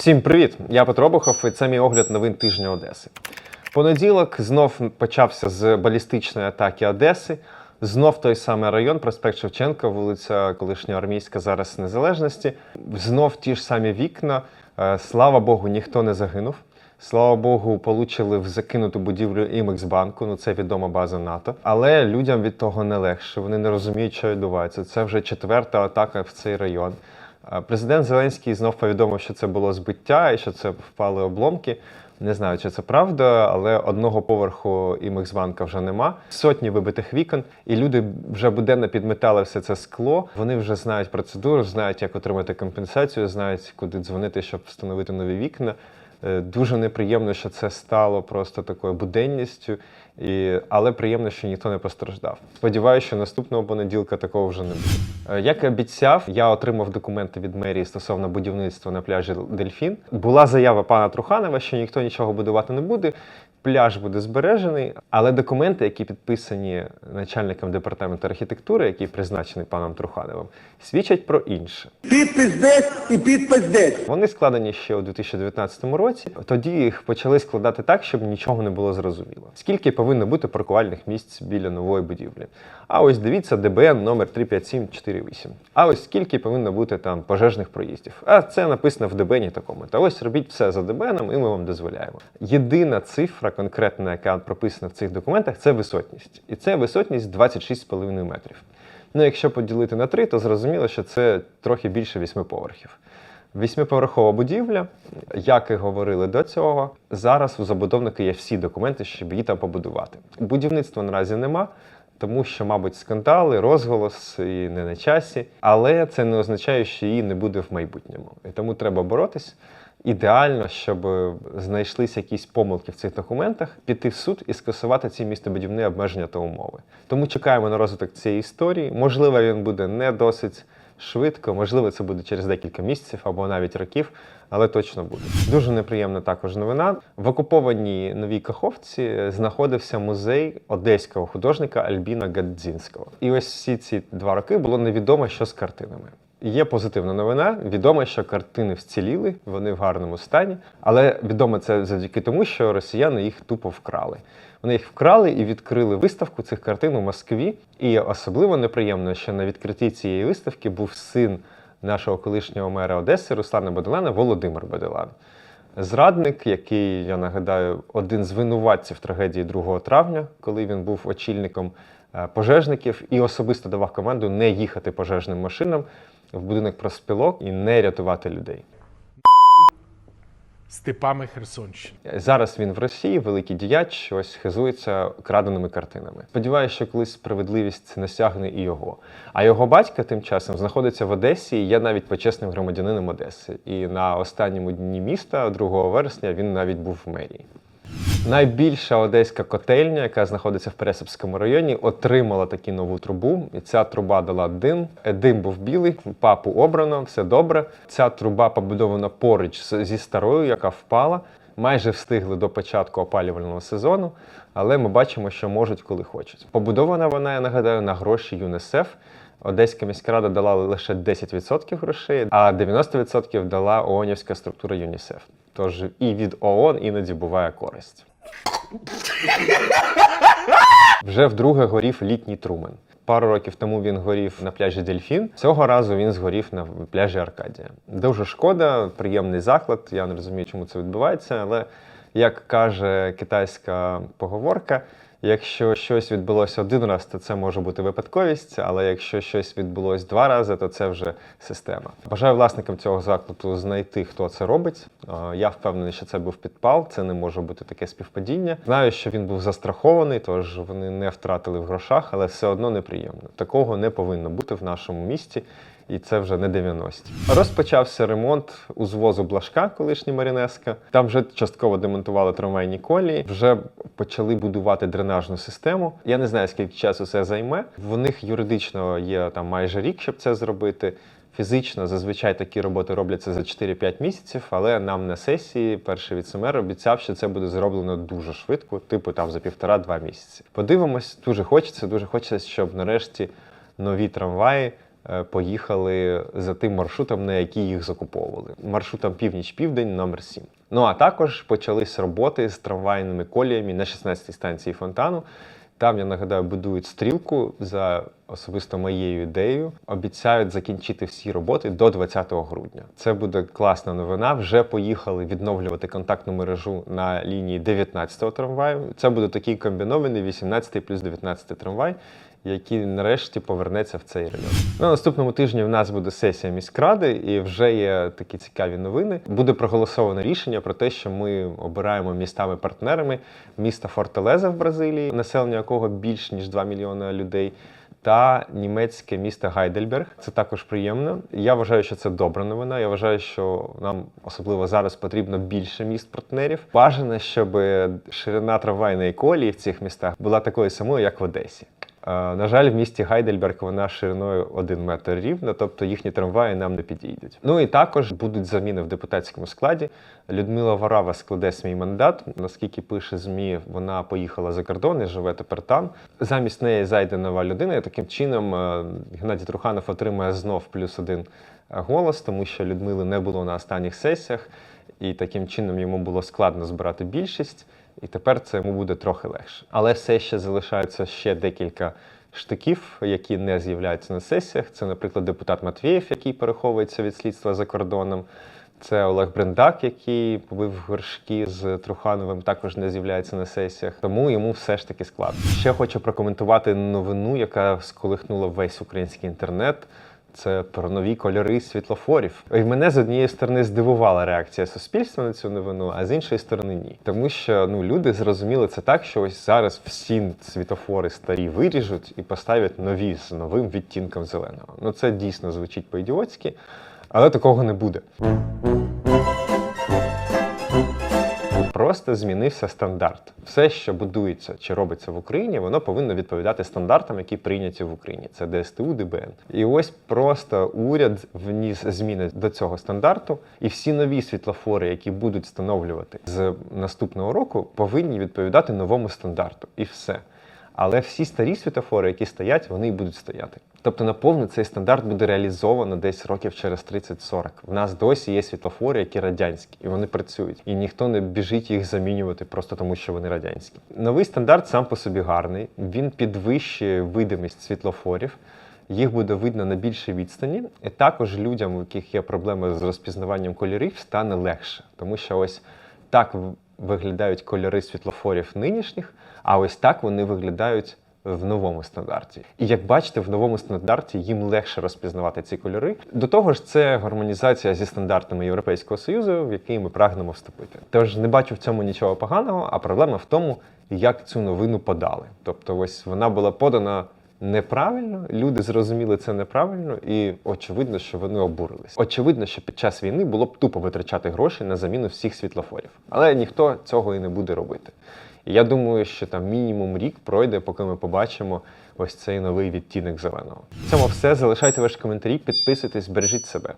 Всім привіт! Я Петро Бухов, і це мій огляд новин тижня Одеси. Понеділок знов почався з балістичної атаки Одеси. Знов той самий район, проспект Шевченка, вулиця колишня армійська, зараз незалежності. Знов ті ж самі вікна. Е, Слава Богу, ніхто не загинув. Слава Богу, получили в закинуту будівлю Імексбанку, ну це відома база НАТО. Але людям від того не легше. Вони не розуміють, що відбувається. Це вже четверта атака в цей район. Президент Зеленський знов повідомив, що це було збиття і що це впали обломки. Не знаю, чи це правда, але одного поверху і Імексбанка вже нема. Сотні вибитих вікон, і люди вже буденно підметали все це скло. Вони вже знають процедуру, знають, як отримати компенсацію, знають, куди дзвонити, щоб встановити нові вікна. Е, Дуже неприємно, що це стало просто такою буденністю, і... але приємно, що ніхто не постраждав. Сподіваюся, що наступного понеділка такого вже не буде. Е, Як і обіцяв, я отримав документи від мерії стосовно будівництва на пляжі Дельфін. Була заява пана Труханова, що ніхто нічого будувати не буде. Пляж буде збережений, але документи, які підписані начальником департаменту архітектури, який призначений паном Трухановим, свідчать про інше. Підпис десь і підпис десь. Вони складені ще у 2019 році. Тоді їх почали складати так, щоб нічого не було зрозуміло. Скільки повинно бути паркувальних місць біля нової будівлі? А ось дивіться ДБН номер 35748. А ось скільки повинно бути там пожежних проїздів? А це написано в ДБНі такому. Та ось робіть все за ДБНом, і ми вам дозволяємо. Єдина цифра конкретна, яка прописана в цих документах, це висотність. І це висотність 26,5 метрів. Ну, якщо поділити на 3, то зрозуміло, що це трохи більше 8 поверхів. Вісьмиповерхова будівля, як і говорили до цього, зараз у забудовника є всі документи, щоб її там побудувати. Будівництва наразі нема, тому що, мабуть, скандали, розголос і не на часі. Але це не означає, що її не буде в майбутньому. І тому треба боротись. Ідеально, щоб знайшлися якісь помилки в цих документах, піти в суд і скасувати ці містобудівні обмеження та умови. Тому чекаємо на розвиток цієї історії. Можливо, він буде не досить швидко, можливо, це буде через декілька місяців або навіть років, але точно буде. Дуже неприємна також новина. В окупованій новій Каховці знаходився музей одеського художника Альбіна Гадзінського. І ось всі ці два роки було невідомо, що з картинами. Є позитивна новина. Відомо, що картини вціліли, вони в гарному стані. Але відомо це завдяки тому, що росіяни їх тупо вкрали. Вони їх вкрали і відкрили виставку цих картин у Москві. І особливо неприємно, що на відкритті цієї виставки був син нашого колишнього мера Одеси Руслана Баделана Володимир Баделан. Зрадник, який, я нагадаю, один з винуватців трагедії 2 травня, коли він був очільником пожежників і особисто давав команду не їхати пожежним машинам в будинок проспілок і не рятувати людей. степами Херсонщини. Зараз він в Росії, великий діяч, ось хизується краденими картинами. Сподіваюся, що колись справедливість насягне і його. А його батько тим часом знаходиться в Одесі і є навіть почесним громадянином Одеси. І на останньому дні міста, 2 вересня, він навіть був в мерії. Найбільша одеська котельня, яка знаходиться в Пересипському районі, отримала таку нову трубу. І ця труба дала дим. Дим був білий, папу обрано, все добре. Ця труба побудована поруч зі старою, яка впала. Майже встигли до початку опалювального сезону, але ми бачимо, що можуть, коли хочуть. Побудована вона, я нагадаю, на гроші ЮНЕСЕФ. Одеська міська рада дала лише 10% грошей, а 90% дала ООНівська структура ЮНІСЕФ. Тож і від ООН іноді буває користь. Вже вдруге горів літній Трумен. Пару років тому він горів на пляжі Дельфін. Цього разу він згорів на пляжі Аркадія. Дуже шкода, приємний заклад. Я не розумію, чому це відбувається, але як каже китайська поговорка, якщо щось відбулося один раз, то це може бути випадковість, але якщо щось відбулось два рази, то це вже система. Бажаю власникам цього закладу знайти, хто це робить. Я впевнений, що це був підпал, це не може бути таке співпадіння. Знаю, що він був застрахований, тож вони не втратили в грошах, але все одно неприємно. Такого не повинно бути в нашому місті. І це вже не 90. Розпочався ремонт узвозу Блажка, колишній Марінеска. Там вже частково демонтували трамвайні колії, вже почали будувати дренажну систему. Я не знаю, скільки часу це займе. В них юридично є там майже рік, щоб це зробити. Фізично зазвичай такі роботи робляться за 4-5 місяців, але нам на сесії перший віцемер обіцяв, що це буде зроблено дуже швидко, типу там за півтора-два місяці. Подивимось, дуже хочеться, дуже хочеться, щоб нарешті нові трамваї поїхали за тим маршрутом, на який їх закуповували. Маршрутом північ-південь, номер 7. Ну а також почались роботи з трамвайними коліями на 16-й станції фонтану. Там, я нагадаю, будують стрілку за особисто моєю ідеєю. Обіцяють закінчити всі роботи до 20 грудня. Це буде класна новина. Вже поїхали відновлювати контактну мережу на лінії 19-го трамваю. Це буде такий комбінований 18 плюс 19 трамвай, який нарешті повернеться в цей район. На наступному тижні в нас буде сесія міськради, і вже є такі цікаві новини. Буде проголосоване рішення про те, що ми обираємо містами-партнерами місто Форталеза в Бразилії, населення якого більш ніж 2 мільйони людей. Та німецьке місто Гайдельберг. Це також приємно. Я вважаю, що це добра новина. Я вважаю, що нам особливо зараз потрібно більше міст партнерів. Бажано, щоб ширина трамвайної колії в цих містах була такою самою, як в Одесі. На жаль, в місті Гайдельберг вона шириною 1 метр рівна, тобто їхні трамваї нам не підійдуть. Ну і також будуть заміни в депутатському складі. Людмила Варава складе свій мандат. Наскільки пише ЗМІ, вона поїхала за кордон і живе тепер там. Замість неї зайде нова людина. І таким чином е, Геннадій Труханов отримає знов плюс один голос, тому що Людмили не було на останніх сесіях, і таким чином йому було складно збирати більшість. І тепер це йому буде трохи легше. Але все ще залишаються ще декілька штиків, які не з'являються на сесіях. Це, наприклад, депутат Матвієв, який переховується від слідства за кордоном. Це Олег Брендак, який побив горшки з Трухановим, також не з'являється на сесіях. Тому йому все ж таки складно. Ще хочу прокоментувати новину, яка сколихнула весь український інтернет. Це про нові кольори світлофорів. І мене з однієї сторони здивувала реакція суспільства на цю новину, а з іншої сторони ні. Тому що ну люди зрозуміли це так, що ось зараз всі світлофори старі виріжуть і поставлять нові з новим відтінком зеленого. Ну це дійсно звучить по-ідіотськи, але такого не буде. Просто змінився стандарт. Все, що будується чи робиться в Україні, воно повинно відповідати стандартам, які прийняті в Україні. Це ДСТУ, ДБН. І ось просто уряд вніс зміни до цього стандарту, і всі нові світлофори, які будуть встановлювати з наступного року, повинні відповідати новому стандарту. І все. Але всі старі світофори, які стоять, вони і будуть стояти. Тобто, наповну цей стандарт буде реалізовано десь років через 30-40. В нас досі є світлофори, які радянські, і вони працюють. І ніхто не біжить їх замінювати просто тому, що вони радянські. Новий стандарт сам по собі гарний. Він підвищує видимість світлофорів. Їх буде видно на більшій відстані, і також людям, у яких є проблеми з розпізнаванням кольорів, стане легше, тому що ось так виглядають кольори світлофорів нинішніх, а ось так вони виглядають в новому стандарті. І як бачите, в новому стандарті їм легше розпізнавати ці кольори. До того ж, це гармонізація зі стандартами Європейського Союзу, в який ми прагнемо вступити. Тож не бачу в цьому нічого поганого, а проблема в тому, як цю новину подали. Тобто, ось вона була подана. Неправильно, люди зрозуміли це неправильно, і очевидно, що вони обурились. Очевидно, що під час війни було б тупо витрачати гроші на заміну всіх світлофорів, але ніхто цього і не буде робити. Я думаю, що там мінімум рік пройде, поки ми побачимо ось цей новий відтінок зеленого. В цьому все. Залишайте ваші коментарі, підписуйтесь, бережіть себе.